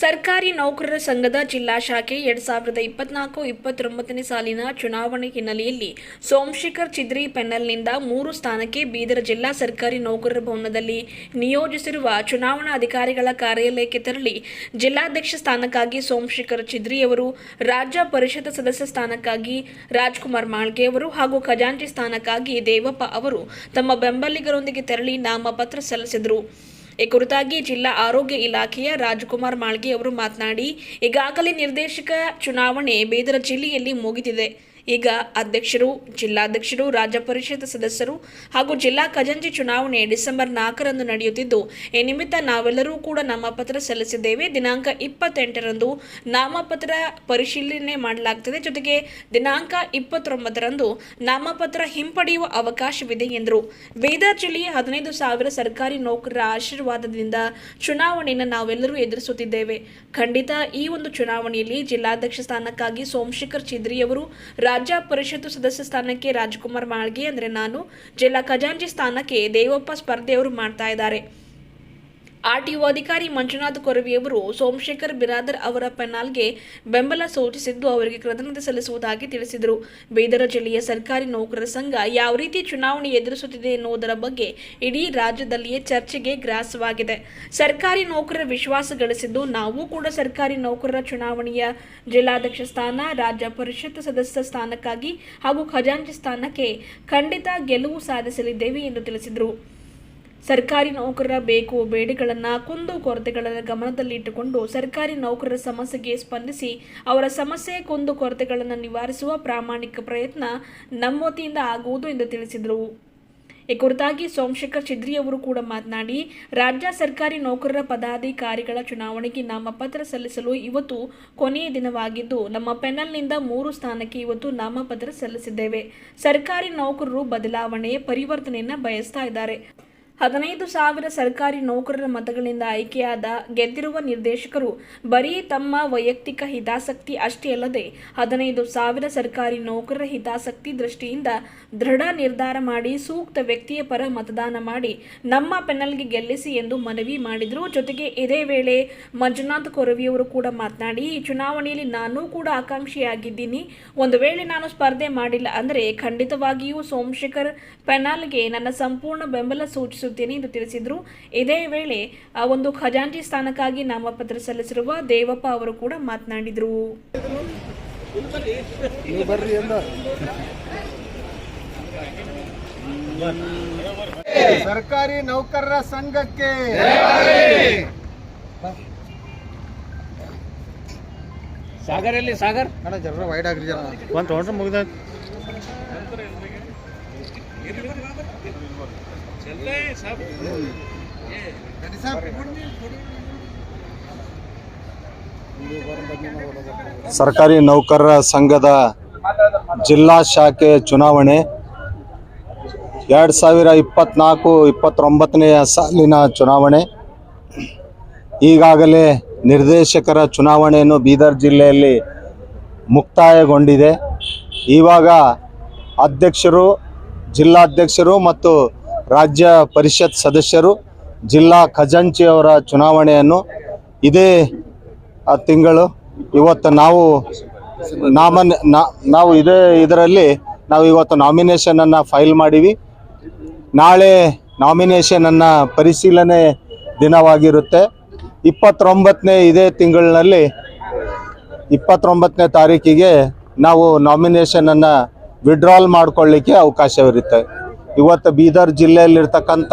ಸರ್ಕಾರಿ ನೌಕರರ ಸಂಘದ ಜಿಲ್ಲಾ ಶಾಖೆ ಎರಡ್ ಸಾವಿರದ ಇಪ್ಪತ್ನಾಲ್ಕು ಇಪ್ಪತ್ತೊಂಬತ್ತನೇ ಸಾಲಿನ ಚುನಾವಣೆ ಹಿನ್ನೆಲೆಯಲ್ಲಿ ಸೋಮಶೇಖರ್ ಚಿದ್ರಿ ಪೆನಲ್ನಿಂದ ಮೂರು ಸ್ಥಾನಕ್ಕೆ ಬೀದರ್ ಜಿಲ್ಲಾ ಸರ್ಕಾರಿ ನೌಕರರ ಭವನದಲ್ಲಿ ನಿಯೋಜಿಸಿರುವ ಚುನಾವಣಾ ಅಧಿಕಾರಿಗಳ ಕಾರ್ಯಾಲಯಕ್ಕೆ ತೆರಳಿ ಜಿಲ್ಲಾಧ್ಯಕ್ಷ ಸ್ಥಾನಕ್ಕಾಗಿ ಸೋಮಶೇಖರ್ ಚಿದ್ರಿ ಅವರು, ರಾಜ್ಯ ಪರಿಷತ್ ಸದಸ್ಯ ಸ್ಥಾನಕ್ಕಾಗಿ ರಾಜ್ಕುಮಾರ್ ಮಾಳ್ಗೆ ಅವರು ಹಾಗೂ ಖಜಾಂಚಿ ಸ್ಥಾನಕ್ಕಾಗಿ ದೇವಪ್ಪ ಅವರು ತಮ್ಮ ಬೆಂಬಲಿಗರೊಂದಿಗೆ ತೆರಳಿ ನಾಮಪತ್ರ ಸಲ್ಲಿಸಿದರು. ಈ ಕುರಿತಾಗಿ ಜಿಲ್ಲಾ ಆರೋಗ್ಯ ಇಲಾಖೆಯ ರಾಜಕುಮಾರ್ ಮಾಳ್ಗಿ ಅವರು ಮಾತನಾಡಿ, ಈಗಾಗಲೇ ನಿರ್ದೇಶಕ ಚುನಾವಣೆ ಬೀದರ ಜಿಲ್ಲೆಯಲ್ಲಿ ಮುಗಿದಿದೆ. ಈಗ ಅಧ್ಯಕ್ಷರು, ಜಿಲ್ಲಾಧ್ಯಕ್ಷರು, ರಾಜ್ಯ ಪರಿಷತ್ ಸದಸ್ಯರು ಹಾಗೂ ಜಿಲ್ಲಾ ಖಜಾಂಚಿ ಚುನಾವಣೆ ಡಿಸೆಂಬರ್ ನಾಲ್ಕರಂದು ನಡೆಯುತ್ತಿದ್ದು, ಈ ನಿಮಿತ್ತ ನಾವೆಲ್ಲರೂ ಕೂಡ ನಾಮಪತ್ರ ಸಲ್ಲಿಸಿದ್ದೇವೆ. ದಿನಾಂಕ ಇಪ್ಪತ್ತೆಂಟರಂದು ನಾಮಪತ್ರ ಪರಿಶೀಲನೆ ಮಾಡಲಾಗ್ತದೆ ಜೊತೆಗೆ ದಿನಾಂಕ ಇಪ್ಪತ್ತೊಂಬತ್ತರಂದು ನಾಮಪತ್ರ ಹಿಂಪಡೆಯುವ ಅವಕಾಶವಿದೆ ಎಂದರು. ಬೀದರ್ ಜಿಲ್ಲೆಯ ಹದಿನೈದು ಸಾವಿರ ಸರ್ಕಾರಿ ನೌಕರರ ಆಶೀರ್ವಾದದಿಂದ ಚುನಾವಣೆಯನ್ನು ನಾವೆಲ್ಲರೂ ಎದುರಿಸುತ್ತಿದ್ದೇವೆ. ಖಂಡಿತ ಈ ಒಂದು ಚುನಾವಣೆಯಲ್ಲಿ ಜಿಲ್ಲಾಧ್ಯಕ್ಷ ಸ್ಥಾನಕ್ಕಾಗಿ ಸೋಮಶೇಖರ್ ಚಿದ್ರಿ ಅವರು ರಾಜ್ಯ ಪರಿಷತ್ತು ಸದಸ್ಯ ಸ್ಥಾನಕ್ಕೆ ರಾಜ್ಕುಮಾರ್ ಮಾಳ್ಗೆ, ಅಂದರೆ ನಾನು, ಜಿಲ್ಲಾ ಖಜಾಂಚಿ ಸ್ಥಾನಕ್ಕೆ ದೇವಪ್ಪ ಸ್ಪರ್ಧೆಯವರು ಮಾಡ್ತಾ ಇದ್ದಾರೆ. ಆರ್ಟಿಒ ಅಧಿಕಾರಿ ಮಂಜುನಾಥ್ ಕೊರವಿಯವರು ಸೋಮಶೇಖರ್ ಬಿರಾದರ್ ಅವರ ಪೆನಾಲ್ಗೆ ಬೆಂಬಲ ಸೂಚಿಸಿದ್ದು ಅವರಿಗೆ ಕೃತಜ್ಞತೆ ಸಲ್ಲಿಸುವುದಾಗಿ ತಿಳಿಸಿದರು. ಬೀದರ ಜಿಲ್ಲೆಯ ಸರ್ಕಾರಿ ನೌಕರರ ಸಂಘ ಯಾವ ರೀತಿ ಚುನಾವಣೆ ಎದುರಿಸುತ್ತಿದೆ ಎನ್ನುವುದರ ಬಗ್ಗೆ ಇಡೀ ರಾಜ್ಯದಲ್ಲಿಯೇ ಚರ್ಚೆಗೆ ಗ್ರಾಸವಾಗಿದೆ. ಸರ್ಕಾರಿ ನೌಕರರ ವಿಶ್ವಾಸ ಗಳಿಸಿದ್ದು ನಾವು ಕೂಡ ಸರ್ಕಾರಿ ನೌಕರರ ಚುನಾವಣೆಯ ಜಿಲ್ಲಾಧ್ಯಕ್ಷ ಸ್ಥಾನ, ರಾಜ್ಯ ಪರಿಷತ್ ಸದಸ್ಯ ಸ್ಥಾನಕ್ಕಾಗಿ ಹಾಗೂ ಖಜಾಂಚಿ ಸ್ಥಾನಕ್ಕೆ ಖಂಡಿತ ಗೆಲುವು ಸಾಧಿಸಲಿದ್ದೇವೆ ಎಂದು ತಿಳಿಸಿದರು. ಸರ್ಕಾರಿ ನೌಕರರ ಬೇಕು ಬೇಡಿಗಳನ್ನು ಕುಂದು ಕೊರತೆಗಳನ್ನು ಗಮನದಲ್ಲಿಟ್ಟುಕೊಂಡು ಸರ್ಕಾರಿ ನೌಕರರ ಸಮಸ್ಯೆಗೆ ಸ್ಪಂದಿಸಿ ಅವರ ಸಮಸ್ಯೆ ಕುಂದು ಕೊರತೆಗಳನ್ನು ನಿವಾರಿಸುವ ಪ್ರಾಮಾಣಿಕ ಪ್ರಯತ್ನ ನಮ್ಮ ವತಿಯಿಂದ ಆಗುವುದು ಎಂದು ತಿಳಿಸಿದರು. ಈ ಕುರಿತಾಗಿ ಸೋಮಶೇಖರ್ ಚಿದ್ರಿ ಅವರು ಕೂಡ ಮಾತನಾಡಿ, ರಾಜ್ಯ ಸರ್ಕಾರಿ ನೌಕರರ ಪದಾಧಿಕಾರಿಗಳ ಚುನಾವಣೆಗೆ ನಾಮಪತ್ರ ಸಲ್ಲಿಸಲು ಇವತ್ತು ಕೊನೆಯ ದಿನವಾಗಿದ್ದು, ನಮ್ಮ ಪೆನಲ್ನಿಂದ ಮೂರು ಸ್ಥಾನಕ್ಕೆ ಇವತ್ತು ನಾಮಪತ್ರ ಸಲ್ಲಿಸಿದ್ದೇವೆ. ಸರ್ಕಾರಿ ನೌಕರರು ಬದಲಾವಣೆ ಪರಿವರ್ತನೆಯನ್ನು ಬಯಸ್ತಾ ಇದ್ದಾರೆ. ಹದಿನೈದು ಸಾವಿರ ಸರ್ಕಾರಿ ನೌಕರರ ಮತಗಳಿಂದ ಆಯ್ಕೆಯಾದ ಗೆದ್ದಿರುವ ನಿರ್ದೇಶಕರು ಬರೀ ತಮ್ಮ ವೈಯಕ್ತಿಕ ಹಿತಾಸಕ್ತಿ ಅಷ್ಟೇ ಅಲ್ಲದೆ ಹದಿನೈದು ಸಾವಿರ ಸರ್ಕಾರಿ ನೌಕರರ ಹಿತಾಸಕ್ತಿ ದೃಷ್ಟಿಯಿಂದ ದೃಢ ನಿರ್ಧಾರ ಮಾಡಿ ಸೂಕ್ತ ವ್ಯಕ್ತಿಯ ಪರ ಮತದಾನ ಮಾಡಿ ನಮ್ಮ ಪೆನಲ್ಗೆ ಗೆಲ್ಲಿಸಿ ಎಂದು ಮನವಿ ಮಾಡಿದರು. ಜೊತೆಗೆ ಇದೇ ವೇಳೆ ಮಂಜುನಾಥ್ ಕೊರವಿಯವರು ಕೂಡ ಮಾತನಾಡಿ, ಈ ಚುನಾವಣೆಯಲ್ಲಿ ನಾನೂ ಕೂಡ ಆಕಾಂಕ್ಷಿಯಾಗಿದ್ದೀನಿ. ಒಂದು ವೇಳೆ ನಾನು ಸ್ಪರ್ಧೆ ಮಾಡಿಲ್ಲ ಅಂದರೆ ಖಂಡಿತವಾಗಿಯೂ ಸೋಮಶೇಖರ್ ಪೆನಾಲ್ಗೆ ನನ್ನ ಸಂಪೂರ್ಣ ಬೆಂಬಲ ಸೂಚಿಸುತ್ತೇನೆ ಎಂದು ತಿಳಿಸಿದರು. ಇದೇ ವೇಳೆ ಆ ಒಂದು ಖಜಾಂಚಿ ಸ್ಥಾನಕ್ಕಾಗಿ ನಾಮಪತ್ರ ಸಲ್ಲಿಸಿರುವ ದೇವಪ್ಪ ಅವರು ಕೂಡ ಮಾತನಾಡಿದರು. ಸರ್ಕಾರಿ ನೌಕರರ ಸಂಘಕ್ಕೆ. ಸಾಗರ್ ಎಲ್ಲಿ ಸಾಗರ್? ಅಣ್ಣ ಜರ ವೈಡ್ ಆಗ್ರಿ ಜರ ಒಂದು ಮುಗ್ದ ಸರ್ಕಾರಿ ನೌಕರರ ಸಂಘದ ಜಿಲ್ಲಾ ಶಾಖೆ ಚುನಾವಣೆ. ಎರಡು ಸಾವಿರ ಇಪ್ಪತ್ತ್ನಾಲ್ಕು ಇಪ್ಪತ್ತೊಂಬತ್ತನೆಯ ಸಾಲಿನ ಚುನಾವಣೆ. ಈಗಾಗಲೇ ನಿರ್ದೇಶಕರ ಚುನಾವಣೆಯನ್ನು ಬೀದರ್ ಜಿಲ್ಲೆಯಲ್ಲಿ ಮುಕ್ತಾಯಗೊಂಡಿದೆ. ಇವಾಗ ಅಧ್ಯಕ್ಷರು, ಜಿಲ್ಲಾಧ್ಯಕ್ಷರು ಮತ್ತು ರಾಜ್ಯ ಪರಿಷತ್ ಸದಸ್ಯರು ಜಿಲ್ಲಾ ಖಜಾಂಚಿಯವರ ಚುನಾವಣೆಯನ್ನು ಇದೇ ತಿಂಗಳು ಇವತ್ತು ನಾವು ನಾಮ ನಾವು ಇದೇ ಇದರಲ್ಲಿ ನಾವು ಇವತ್ತು ನಾಮಿನೇಷನನ್ನು ಫೈಲ್ ಮಾಡೀವಿ. ನಾಳೆ ನಾಮಿನೇಷನನ್ನು ಪರಿಶೀಲನೆ ದಿನವಾಗಿರುತ್ತೆ. ಇಪ್ಪತ್ತೊಂಬತ್ತನೇ ಇದೇ ತಿಂಗಳಿನಲ್ಲಿ ಇಪ್ಪತ್ತೊಂಬತ್ತನೇ ತಾರೀಕಿಗೆ ನಾವು ನಾಮಿನೇಷನನ್ನು ವಿಡ್ರಾಲ್ ಮಾಡಿಕೊಳ್ಳಿಕ್ಕೆ ಅವಕಾಶವಿರುತ್ತೆ. ಇವತ್ತು ಬೀದರ್ ಜಿಲ್ಲೆಯಲ್ಲಿರ್ತಕ್ಕಂಥ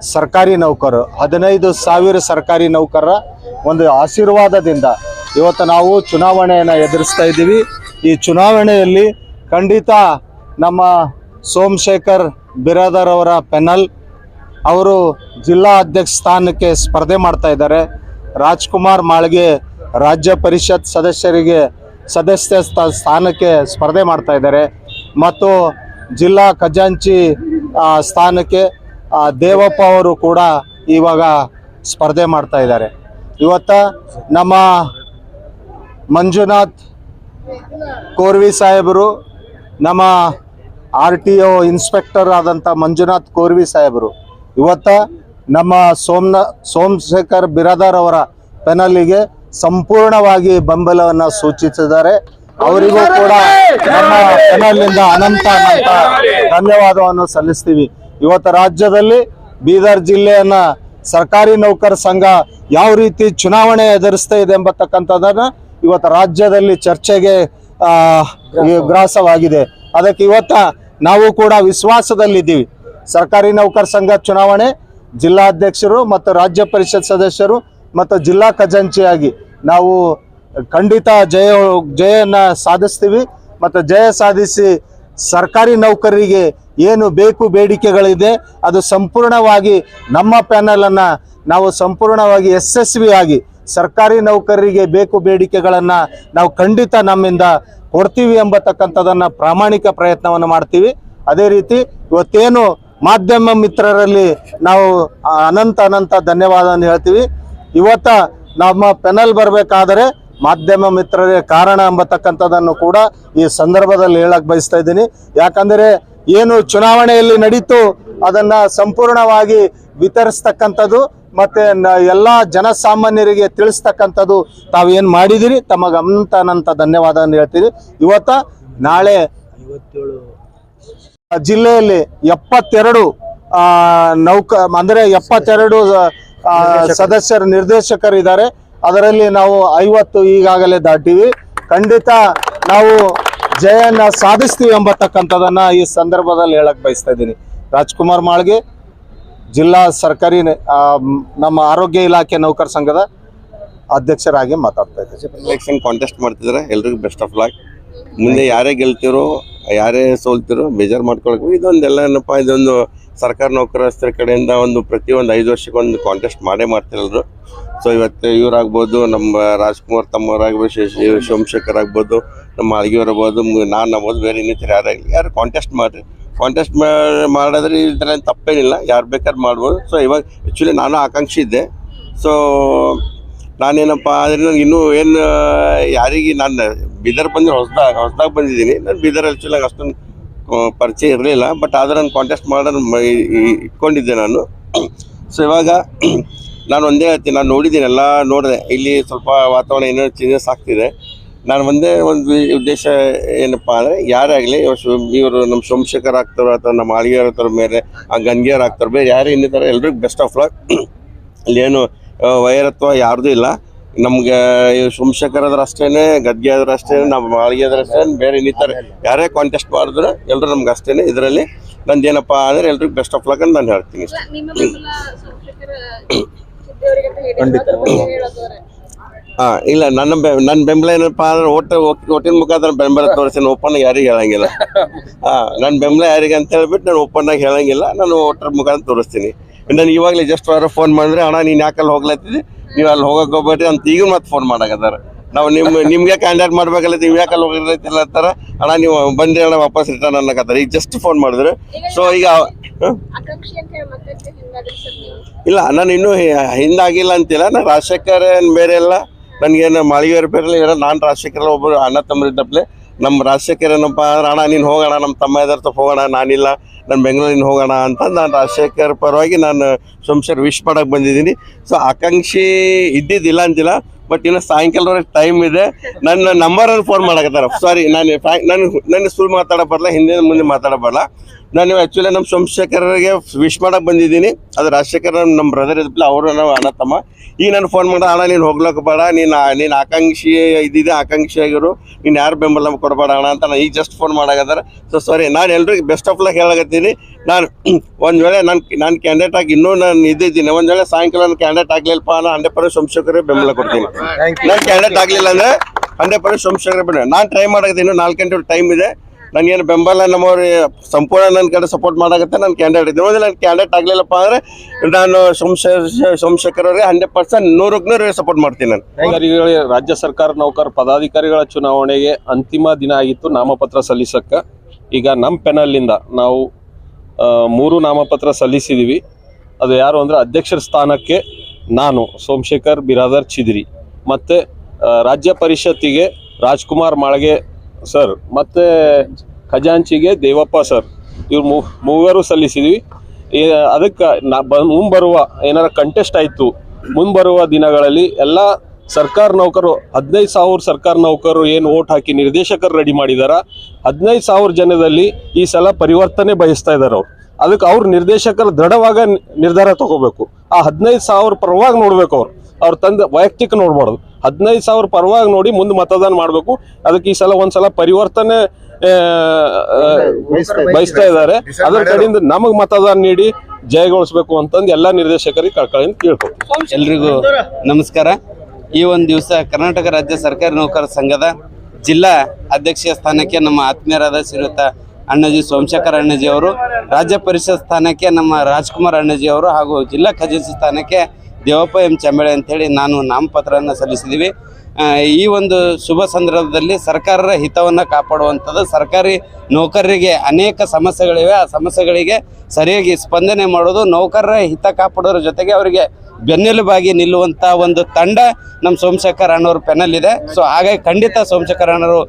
ಸರ್ಕಾರಿ ನೌಕರು, ಹದಿನೈದು ಸಾವಿರ ಸರ್ಕಾರಿ ನೌಕರರ ಒಂದು ಆಶೀರ್ವಾದದಿಂದ ಇವತ್ತು ನಾವು ಚುನಾವಣೆಯನ್ನು ಎದುರಿಸ್ತಾ ಇದ್ದೀವಿ. ಈ ಚುನಾವಣೆಯಲ್ಲಿ ಖಂಡಿತ ನಮ್ಮ ಸೋಮಶೇಖರ್ ಬಿರಾದರ್ ಅವರ ಪೆನಲ್, ಅವರು ಜಿಲ್ಲಾ ಅಧ್ಯಕ್ಷ ಸ್ಥಾನಕ್ಕೆ ಸ್ಪರ್ಧೆ ಮಾಡ್ತಾ ಇದ್ದಾರೆ. ರಾಜ್ಕುಮಾರ್ ಮಾಳ್ಗೆ ರಾಜ್ಯ ಪರಿಷತ್ ಸದಸ್ಯರಿಗೆ ಸದಸ್ಯ ಸ್ಥ- ಸ್ಥಾನಕ್ಕೆ ಸ್ಪರ್ಧೆ ಮಾಡ್ತಾ ಇದ್ದಾರೆ. ಮತ್ತು ಜಿಲ್ಲಾ ಖಜಾಂಚಿ ಸ್ಥಾನಕ್ಕೆ ದೇವಪ್ಪ ಅವರು ಕೂಡ ಇವಾಗ ಸ್ಪರ್ಧೆ ಮಾಡ್ತಾ ಇದ್ದಾರೆ. ಇವತ್ತ ನಮ್ಮ ಮಂಜುನಾಥ್ ಕೋರ್ವಿ ಸಾಹೇಬರು, ನಮ್ಮ ಆರ್ ಟಿ ಒ ಇನ್ಸ್ಪೆಕ್ಟರ್ ಆದಂಥ ಮಂಜುನಾಥ್ ಕೋರ್ವಿ ಸಾಹೇಬರು, ಇವತ್ತ ನಮ್ಮ ಸೋಮ್ನ, ಸೋಮಶೇಖರ್ ಬಿರಾದಾರ್ ಅವರ ಪೆನಲ್ಲಿಗೆ ಸಂಪೂರ್ಣವಾಗಿ ಬೆಂಬಲವನ್ನು ಸೂಚಿಸಿದ್ದಾರೆ. ಅವರಿಗೂ ಕೂಡ ನಮ್ಮ ಚಾನಲ್ನಿಂದ ಅನಂತ ಅನಂತ ಧನ್ಯವಾದವನ್ನು ಸಲ್ಲಿಸ್ತೀವಿ. ಇವತ್ತು ರಾಜ್ಯದಲ್ಲಿ ಬೀದರ್ ಜಿಲ್ಲೆಯನ್ನ ಸರ್ಕಾರಿ ನೌಕರ ಸಂಘ ಯಾವ ರೀತಿ ಚುನಾವಣೆ ಎದುರಿಸ್ತಾ ಇದೆ ಎಂಬತಕ್ಕಂಥದ್ದನ್ನ ಇವತ್ತು ರಾಜ್ಯದಲ್ಲಿ ಚರ್ಚೆಗೆ ಗ್ರಾಸವಾಗಿದೆ. ಅದಕ್ಕೆ ಇವತ್ತ ನಾವು ಕೂಡ ವಿಶ್ವಾಸದಲ್ಲಿದ್ದೀವಿ. ಸರ್ಕಾರಿ ನೌಕರ ಸಂಘ ಚುನಾವಣೆ ಜಿಲ್ಲಾಧ್ಯಕ್ಷರು ಮತ್ತು ರಾಜ್ಯ ಪರಿಷತ್ ಸದಸ್ಯರು ಮತ್ತು ಜಿಲ್ಲಾ ಖಜಾಂಚಿಯಾಗಿ ನಾವು ಖಂಡಿತ ಜಯ ಜಯನ್ನ ಸಾಧಿಸ್ತೀವಿ. ಮತ್ತು ಜಯ ಸಾಧಿಸಿ ಸರ್ಕಾರಿ ನೌಕರರಿಗೆ ಏನು ಬೇಕು ಬೇಡಿಕೆಗಳಿದೆ, ಅದು ಸಂಪೂರ್ಣವಾಗಿ ನಮ್ಮ ಪ್ಯಾನಲನ್ನು ನಾವು ಸಂಪೂರ್ಣವಾಗಿ ಯಶಸ್ವಿಯಾಗಿ ಸರ್ಕಾರಿ ನೌಕರರಿಗೆ ಬೇಕು ಬೇಡಿಕೆಗಳನ್ನು ನಾವು ಖಂಡಿತ ನಮ್ಮಿಂದ ಕೊಡ್ತೀವಿ ಎಂಬತಕ್ಕಂಥದ್ದನ್ನು ಪ್ರಾಮಾಣಿಕ ಪ್ರಯತ್ನವನ್ನು ಮಾಡ್ತೀವಿ. ಅದೇ ರೀತಿ ಇವತ್ತೇನು ಮಾಧ್ಯಮ ಮಿತ್ರರಲ್ಲಿ ನಾವು ಅನಂತ ಅನಂತ ಧನ್ಯವಾದವನ್ನು ಹೇಳ್ತೀವಿ. ಇವತ್ತ ನಮ್ಮ ಪೆನಲ್ ಬರಬೇಕಾದರೆ ಮಾಧ್ಯಮ ಮಿತ್ರರೇ ಕಾರಣ ಎಂಬತಕ್ಕಂಥದ್ದನ್ನು ಕೂಡ ಈ ಸಂದರ್ಭದಲ್ಲಿ ಹೇಳಕ್ ಬಯಸ್ತಾ ಇದ್ದೀನಿ. ಯಾಕಂದರೆ ಏನು ಚುನಾವಣೆಯಲ್ಲಿ ನಡೀತು ಅದನ್ನ ಸಂಪೂರ್ಣವಾಗಿ ವಿತರಿಸ್ತಕ್ಕಂಥದ್ದು ಮತ್ತೆ ಎಲ್ಲ ಜನಸಾಮಾನ್ಯರಿಗೆ ತಿಳಿಸ್ತಕ್ಕಂಥದ್ದು ತಾವೇನ್ ಮಾಡಿದಿರಿ? ತಮಗೆ ಅಂತ ಧನ್ಯವಾದ ಹೇಳ್ತೀರಿ ಇವತ್ತ ನಾಳೆ ಜಿಲ್ಲೆಯಲ್ಲಿ ಎಪ್ಪತ್ತೆರಡು ಆ, ನೌಕ ಅಂದ್ರೆ ಎಪ್ಪತ್ತೆರಡು ಸದಸ್ಯರ ಸದಸ್ಯರು ನಿರ್ದೇಶಕರು ಇದ್ದಾರೆ. ಅದರಲ್ಲಿ ನಾವು ಐವತ್ತು ಈಗಾಗಲೇ ದಾಟಿವಿ ಖಂಡಿತ ನಾವು ಜಯನ ಸಾಧಿಸ್ತೀವಿ ಎಂಬತಕ್ಕಂಥದನ್ನ ಈ ಸಂದರ್ಭದಲ್ಲಿ ಹೇಳಕ್ ಬಯಸ್ತಾ ಇದ್ದೀನಿ. ರಾಜ್ಕುಮಾರ್ ಮಾಳ್ಗೆ, ಜಿಲ್ಲಾ ಸರ್ಕಾರಿ ನಮ್ಮ ಆರೋಗ್ಯ ಇಲಾಖೆ ನೌಕರ ಸಂಘದ ಅಧ್ಯಕ್ಷರಾಗಿ ಮಾತಾಡ್ತಾ ಇದ್ದೀನಿ. ಎಲೆಕ್ಷನ್ ಕಾಂಟೆಸ್ಟ್ ಮಾಡ್ತಿದ್ರೆ. ಎಲ್ರಿಗೂ ಬೆಸ್ಟ್ ಆಫ್ ಲಾಕ್ ಮುಂದೆ ಯಾರೇ ಗೆಲ್ತಿರೋ, ಯಾರೇ ಸೋಲ್ತಿರೋ ಬೇಜಾರು ಮಾಡ್ಕೊಳಕ್ ಇದೊಂದೆಲ್ಲ ಏನಪ್ಪ, ಇದೊಂದು ಸರ್ಕಾರ ನೌಕರಸ್ಥರ ಕಡೆಯಿಂದ ಒಂದು ಪ್ರತಿಯೊಂದು ಐದು ವರ್ಷಕ್ಕೊಂದು ಕಾಂಟೆಸ್ಟ್ ಮಾಡೇ ಮಾಡ್ತಿರಲ್ರು ಸೊ ಇವತ್ತು ಇವರಾಗ್ಬೋದು, ನಮ್ಮ ರಾಜ್ಕುಮಾರ್ ತಮ್ಮವರಾಗ್ಬೋದು ಸೋಮಶೇಖರ್ ಆಗ್ಬೋದು, ನಮ್ಮ ಆಗ್ಬೋದು ನಾನು ಆಗ್ಬೋದು ಬೇರೆ ಇನ್ನಿತರ ಯಾರಾಗಲಿ ಯಾರು ಕಾಂಟೆಸ್ಟ್ ಮಾಡಿರಿ. ಕಾಂಟೆಸ್ಟ್ ಮಾಡಿದ್ರೆ ಏನು ತಪ್ಪೇನಿಲ್ಲ. ಯಾರು ಬೇಕಾದ್ರೆ ಮಾಡ್ಬೋದು. ಸೊ ಇವಾಗ ಆ್ಯಕ್ಚುಲಿ ನಾನು ಆಕಾಂಕ್ಷಿ ಇದ್ದೆ. ಸೊ ನಾನೇನಪ್ಪ ಆದರೆ ನನಗೆ ಇನ್ನೂ ಏನು ಯಾರಿಗೆ ನಾನು ಬೀದರ್ ಬಂದರೆ ಹೊಸ್ದಾಗ, ಹೊಸ್ದಾಗಿ ಬಂದಿದ್ದೀನಿ. ನಾನು ಬೀದರ್ ಆ್ಯಕ್ಚುಲಿ ನಂಗೆ ಅಷ್ಟೊಂದು ಪರಿಚಯ ಇರಲಿಲ್ಲ. ಬಟ್ ಆದರೆ ನಾನು ಕಾಂಟೆಸ್ಟ್ ಮಾಡೋದು ಈ- ಈ- ಇಟ್ಕೊಂಡಿದ್ದೆ ನಾನು. ಸೊ ಇವಾಗ ನಾನು ಒಂದೇ ಹೇಳ್ತೀನಿ, ನಾನು ನೋಡಿದ್ದೀನಿ, ಎಲ್ಲ ನೋಡಿದೆ. ಇಲ್ಲಿ ಸ್ವಲ್ಪ ವಾತಾವರಣ ಏನೋ ಚೇಂಜಸ್ ಆಗ್ತಿದೆ. ನಾನು ಒಂದೇ ಒಂದು ಉದ್ದೇಶ ಏನಪ್ಪ ಅಂದರೆ, ಯಾರೇ ಆಗಲಿ, ಇವರು ನಮ್ಮ ಸೋಮಶೇಖರ್ ಆಗ್ತಾರೋ ಅಥವಾ ನಮ್ಮ ಆಳ್ಗಿಯರ್ ಆಗ್ತಾರ ಮೇಲೆ ಆ ಗಂಗೆಯರ್ ಆಗ್ತಾರೋ ಬೇರೆ, ಯಾರೇ ಇನ್ನಿತರ, ಎಲ್ರಿಗೂ ಬೆಸ್ಟ್ ಆಫ್ ಲಕ್ ಇಲ್ಲೇನು ವೈರತ್ವ ಯಾರ್ದೂ ಇಲ್ಲ. ನಮ್ಗೆ ಸೋಮಶೇಖರ್ ಆದ್ರೆ ಅಷ್ಟೇ ಗದ್ಗೆ ಆದ್ರೆ ಅಷ್ಟೇನೆ, ನಮ್ಮ ಮಾಳಿಗೆ ಆದ್ರೆ ಅಷ್ಟೇ ಬೇರೆ ಇನ್ನಿತರ. ಯಾರೇ ಕಾಂಟೆಸ್ಟ್ ಮಾಡಿದ್ರು ಎಲ್ಲರೂ ನಮ್ಗೆ ಅಷ್ಟೇ ಇದರಲ್ಲಿ. ನಂದೇನಪ್ಪ ಅಂದರೆ, ಎಲ್ರಿಗೂ ಬೆಸ್ಟ್ ಆಫ್ ಲಕ್ ಅಂತ ನಾನು ಹೇಳ್ತೀನಿ. ಹಾ ಇಲ್ಲ ನನ್ನ ಬೆ ನನ್ನ ಬೆಂಬಲ ಏನಪ್ಪ ಅಂದ್ರೆ ಓಟ್ ಒಟ್ಟಿನ ಮುಖಾಂತರ ಬೆಂಬಲ ತೋರಿಸಿ ಓಪನ್ ಯಾರಿಗೆ ಹೇಳಂಗಿಲ್ಲ. ಹಾ ನನ್ನ ಬೆಂಬಲ ಯಾರಿಗೆ ಅಂತ ಹೇಳ್ಬಿಟ್ಟು ನಾನು ಓಪನ್ ಆಗಿ ಹೇಳಂಗಿಲ್ಲ ನಾನು ಓಟರ್ ಮುಖಾಂತರ ತೋರಿಸ್ತೀನಿ. ನಾನು ಇವಾಗಲೇ ಜಸ್ಟ್ ಅವರ ಫೋನ್ ಮಾಡಿದ್ರೆ ಅಣ್ಣ ನೀನು ಯಾಕಲ್ಲಿ ಹೋಗ್ಲತ್ತಿದ್ದಿ? ನೀವು ಅಲ್ಲಿ ಹೋಗಕ್ಕೆ ಹೋಗ್ಬೇಡ್ರಿ ಅಂತ ಈಗ ಮತ್ತೆ ಫೋನ್ ಮಾಡಕತ್ತಾರ ನಾವು ನಿಮ್ಮ ನಿಮ್ಗೆ ಕ್ಯಾಂಡಿಡೇಟ್ ಮಾಡ್ಬೇಕಲ್ಲ ನೀವು ಯಾಕೆ ಹೋಗಿರ್ತಿಲ್ಲ ಅಂತಾರೆ? ಅಣ್ಣ ನೀವು ಬಂದ್ರೆ ಅಣ್ಣ ವಾಪಸ್ ರಿಟರ್ನ್ ಅನ್ನಕತ್ತಾರೆ ಈಗ ಜಸ್ಟ್ ಫೋನ್ ಮಾಡಿದ್ರು. ಸೊ ಈಗ ಇಲ್ಲ ನಾನು ಇನ್ನೂ ಹಿಂದಾಗಿಲ್ಲ ಅಂತಿಲ್ಲ ನಾನು ರಾಜಶೇಖರ್ ಏನ್ ಬೇರೆ ಎಲ್ಲ ನನಗೇನು ಮಾಳಿಗೆ ಬೇರೆ ಇಲ್ಲ ನಾನು ರಾಜಶೇಖರ್ ಒಬ್ಬರು ಅಣ್ಣ ತಮ್ಮರಿದ್ದಪ್ಲೆ ನಮ್ಮ ರಾಜಶೇಖರ್ ಏನಪ್ಪ ಅಂದ್ರೆ ಅಣ್ಣ ನೀನು ಹೋಗೋಣ ನಮ್ಮ ತಮ್ಮ ಇದಾರ ತಪ್ಪ ಹೋಗೋಣ ನಾನಿಲ್ಲ. ನಾನು ಬೆಂಗಳೂರಿನ ಹೋಗೋಣ ಅಂತ ನಾನು ರಾಜಶೇಖರ್ ಪರವಾಗಿ ನಾನು ಸೋಮಶೇಖರ್ ವಿಶ್ ಮಾಡೋಕ್ಕೆ ಬಂದಿದ್ದೀನಿ. ಸೊ ಆಕಾಂಕ್ಷಿ ಇದ್ದಿದ್ದಿಲ್ಲ ಅಂತಿಲ್ಲ ಬಟ್ ಇನ್ನು ಸಾಯಂಕಾಲದವರೆಗೆ ಟೈಮ್ ಇದೆ. ನನ್ನ ನಂಬರಲ್ಲಿ ಫೋನ್ ಮಾಡಕತ್ತಾರ. ಸಾರಿ ನಾನು ನನ್ನ ಸ್ಕೂಲ್ ಮಾತಾಡೋ ಬರಲ್ಲ ಹಿಂದಿನ ಮುಂದೆ ಮಾತಾಡೋ ಬರಲ್ಲ ನಾನು ಆ್ಯಕ್ಚುಲಿ ನಮ್ಮ ಸೋಮಶೇಖರ್ಗೆ ವಿಶ್ ಮಾಡಕ್ಕೆ ಬಂದಿದ್ದೀನಿ. ಅದು ರಾಜಶೇಖರ್ ನಮ್ಮ ಬ್ರದರ್ ಇದ್ಲ ಅವರು ನಾವು ಅಣ್ಣ ತಮ್ಮ. ಈಗ ನಾನು ಫೋನ್ ಮಾಡಿದೆ ಅಣ್ಣ ನೀನು ಹೋಗ್ಲಕ್ಕೆ ಬೇಡ ನೀನು ನೀನು ಆಕಾಂಕ್ಷಿ ಇದ್ದಿದ್ದೆ ಆಕಾಂಕ್ಷಿ ಆಗಿರು ನೀನು ಯಾರು ಬೆಂಬಲ ಕೊಡಬೇಡ ಅಣ್ಣ ಅಂತ ನಾನು ಈಗ ಜಸ್ಟ್ ಫೋನ್ ಮಾಡಾಕತ್ತಾರ. ಸೊ ಸಾರಿ ನಾನು ಎಲ್ರಿಗೂ ಬೆಸ್ಟ್ ಆಫ್ ಲಕ್ ಹೇಳಕತ್ತೀನಿ. ನಾನು ಒಂದು ವೇಳೆ ನಾನು ನಾನು ಕ್ಯಾಂಡಿಡೇಟ್ ಆಗಿ ಇನ್ನೂ ನಾನು ಇದ್ದಿದ್ದೀನಿ ಒಂದು ವೇಳೆ ಸಾಯಂಕಾಲ ನಾನು ಕ್ಯಾಂಡಿಡೇಟ್ ಆಗಲಿಲ್ಲಪ್ಪ ನಾನು ಹಂಡ್ರೆಡ್ ಪರ್ಸೆಂಟ್ ಬೆಂಬಲ ಕೊಡ್ತೀನಿ. ನಾನು ಕ್ಯಾಂಡಿಡೇಟ್ ಆಗಲಿಲ್ಲ ಅಂದರೆ ಹಂಡ್ರೆಡ್ ಪರ್ಸೆಂಟ್ ಸೋಮಶೇಖರ್ ಬೇಡ ನಾನು ಟ್ರೈ ಮಾಡಕತ್ತೀನಿ ಇನ್ನೂ ನಾಲ್ಕು ಗಂಟೆ ಟೈಮ್ ಇದೆ. ನನಗೇನು ಬೆಂಬಲ ನಮ್ಮವ್ರು ಸಂಪೂರ್ಣ ನನ್ನ ಕಡೆ ಸಪೋರ್ಟ್ ಮಾಡಕತ್ತೆ ನಾನು ಕ್ಯಾಂಡಿಡೇಟ್ ಇದ್ದೀನಿ ಒಂದು ನಾನು ಕ್ಯಾಂಡಿಡೇಟ್ ಆಗಲಿಲ್ಲಪ್ಪ ಅಂದರೆ ನಾನು ಸೋಮಶೇಖರ್ ಸೋಮಶೇಖರ್ ಅವ್ರಿಗೆ ಹಂಡ್ರೆಡ್ ಪರ್ಸೆಂಟ್ ನೂರಕ್ಕೆ ನೂರು ಸಪೋರ್ಟ್ ಮಾಡ್ತೀನಿ ನಾನು. ರಾಜ್ಯ ಸರ್ಕಾರ ನೌಕರ ಪದಾಧಿಕಾರಿಗಳ ಚುನಾವಣೆಗೆ ಅಂತಿಮ ದಿನ ಆಗಿತ್ತು, ನಾಮಪತ್ರ ಸಲ್ಲಿಸೋಕ್ಕೆ. ಈಗ ನಮ್ಮ ಪೆನಲ್ಲಿಂದ ನಾವು ಮೂರು ನಾಮಪತ್ರ ಸಲ್ಲಿಸಿದ್ದೀವಿ ಅದು ಯಾರು ಅಂದರೆ ಅಧ್ಯಕ್ಷರ ಸ್ಥಾನಕ್ಕೆ ನಾನು, ಸೋಮಶೇಖರ್ ಬಿರಾದರ್ ಚಿದ್ರಿ. ಮತ್ತು ರಾಜ್ಯ ಪರಿಷತ್ತಿಗೆ ರಾಜ್ಕುಮಾರ್ ಮಾಳ್ಗೆ ಸರ್, ಮತ್ತೆ ಖಜಾಂಚಿಗೆ ದೇವಪ್ಪ ಸರ್. ಇವ್ರು ಮೂವರು ಸಲ್ಲಿಸಿದ್ವಿ. ಅದಕ್ಕೆ ನಾ ಮುಂಬರುವ ಏನಾರ ಕಂಟೆಸ್ಟ್ ಆಯಿತು, ಮುಂಬರುವ ದಿನಗಳಲ್ಲಿ ಎಲ್ಲ ಸರ್ಕಾರ ನೌಕರು, ಹದಿನೈದು ಸಾವಿರ ಸರ್ಕಾರ ನೌಕರರು ಏನು ಓಟ್ ಹಾಕಿ ನಿರ್ದೇಶಕರು ರೆಡಿ ಮಾಡಿದಾರ, ಹದಿನೈದು ಸಾವಿರ ಜನದಲ್ಲಿ ಈ ಸಲ ಪರಿವರ್ತನೆ ಬಯಸ್ತಾ ಇದ್ದಾರೆ ಅವ್ರು. ಅದಕ್ಕೆ ಅವ್ರ ನಿರ್ದೇಶಕರು ದೃಢವಾಗ ನಿರ್ಧಾರ ತಗೋಬೇಕು. ಆ ಹದಿನೈದು ಸಾವಿರ ಪರವಾಗಿ ನೋಡ್ಬೇಕು ಅವ್ರು. ಅವ್ರ ತಂದೆ ವೈಯಕ್ತಿಕ ನೋಡ್ಬಾರ್ದು. ಹದಿನೈದು ಸಾವಿರ ಪರವಾಗಿ ನೋಡಿ ಮುಂದೆ ಮತದಾನ ಮಾಡಬೇಕು. ಅದಕ್ಕೆ ಈ ಸಲ ಒಂದ್ಸಲ ಪರಿವರ್ತನೆ ಬಯಸ್ತಾ ಇದ್ದಾರೆ. ಅದರ ಕಡೆಯಿಂದ ನಮಗ್ ಮತದಾನ ನೀಡಿ ಜಯಗೊಳಿಸ್ಬೇಕು ಅಂತಂದು ಎಲ್ಲಾ ನಿರ್ದೇಶಕರಿಗೆ ಕಳ್ಕೊಳ್ಳಿ ಕೇಳ್ಕೊಳ್ತೀವಿ. ಎಲ್ರಿಗೂ ನಮಸ್ಕಾರ. ಈ ಒಂದು ದಿವಸ ಕರ್ನಾಟಕ ರಾಜ್ಯ ಸರ್ಕಾರಿ ನೌಕರ ಸಂಘದ ಜಿಲ್ಲಾ ಅಧ್ಯಕ್ಷೀಯ ಸ್ಥಾನಕ್ಕೆ ನಮ್ಮ ಆತ್ಮೀಯರಾದ ಶ್ರೀಯುತ ಅಣ್ಣಜಿ ಸೋಮಶೇಖರ್ ಅಣ್ಣಜಿ ಅವರು ರಾಜ್ಯ ಪರಿಷತ್ ಸ್ಥಾನಕ್ಕೆ ನಮ್ಮ ರಾಜ್ಕುಮಾರ್ ಅಣ್ಣಜಿ ಅವರು ಹಾಗೂ ಜಿಲ್ಲಾ ಖಜಾಂಚಿ ಸ್ಥಾನಕ್ಕೆ ದೇವಪ್ಪ ಎಂ ಚಂಬಳೆ ಅಂತೇಳಿ ನಾನು ನಾಮಪತ್ರವನ್ನು ಸಲ್ಲಿಸಿದ್ದೀವಿ. ಈ ಒಂದು ಶುಭ ಸಂದರ್ಭದಲ್ಲಿ ಸರ್ಕಾರದ ಹಿತವನ್ನು ಕಾಪಾಡುವಂಥದ್ದು, ಸರ್ಕಾರಿ ನೌಕರರಿಗೆ ಅನೇಕ ಸಮಸ್ಯೆಗಳಿವೆ. ಆ ಸಮಸ್ಯೆಗಳಿಗೆ ಸರಿಯಾಗಿ ಸ್ಪಂದನೆ ಮಾಡೋದು, ನೌಕರರ ಹಿತ ಕಾಪಾಡೋದ್ರ ಜೊತೆಗೆ ಅವರಿಗೆ ಬೆನ್ನೆಲುಬಾಗಿ ನಿಲ್ಲುವಂಥ ಒಂದು ತಂಡ ನಮ್ಮ ಸೋಮಶೇಖರ್ ಅಣ್ಣವ್ರ ಪೆನಲ್ ಇದೆ ಸೊ ಹಾಗಾಗಿ ಖಂಡಿತ ಸೋಮಶೇಖರ್ ಅಣ್ಣವರು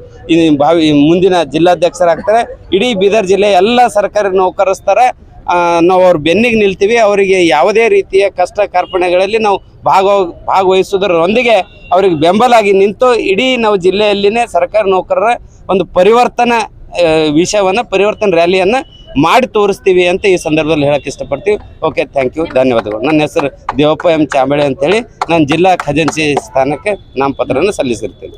ಭಾವಿ ಮುಂದಿನ ಜಿಲ್ಲಾಧ್ಯಕ್ಷರಾಗ್ತಾರೆ. ಇಡೀ ಬೀದರ್ ಜಿಲ್ಲೆ ಎಲ್ಲ ಸರ್ಕಾರಿ ನೌಕರಸ್ತರ ನಾವು ಅವ್ರ ಬೆನ್ನಿಗೆ ನಿಲ್ತೀವಿ, ಅವರಿಗೆ ಯಾವುದೇ ರೀತಿಯ ಕಷ್ಟ ಕಾರ್ಪಣೆಗಳಲ್ಲಿ ನಾವು ಭಾಗವ ಭಾಗವಹಿಸೋದರೊಂದಿಗೆ ಅವ್ರಿಗೆ ಬೆಂಬಲಾಗಿ ನಿಂತು ಇಡೀ ನಾವು ಜಿಲ್ಲೆಯಲ್ಲಿನೇ ಸರ್ಕಾರಿ ನೌಕರರ ಒಂದು ಪರಿವರ್ತನಾ ವಿಷಯವನ್ನು ವಿಷಯವನ್ನ, ಪರಿವರ್ತನೆ ರ್ಯಾಲಿಯನ್ನ ಮಾಡಿ ತೋರಿಸ್ತೀವಿ ಅಂತ ಈ ಸಂದರ್ಭದಲ್ಲಿ ಹೇಳಕ್ಕೆ ಇಷ್ಟಪಡ್ತೀವಿ. ಓಕೆ ಥ್ಯಾಂಕ್ ಯು ಧನ್ಯವಾದಗಳು. ನನ್ನ ಹೆಸರು ದೇವಪ್ಪ ಎಂ. ಚಾಂಬಳೆ ಅಂತೇಳಿ. ನಾನು ಜಿಲ್ಲಾ ಖಜಾಂಚಿ ಸ್ಥಾನಕ್ಕೆ ನಾಮಪತ್ರವನ್ನು ಸಲ್ಲಿಸಿರ್ತೀನಿ.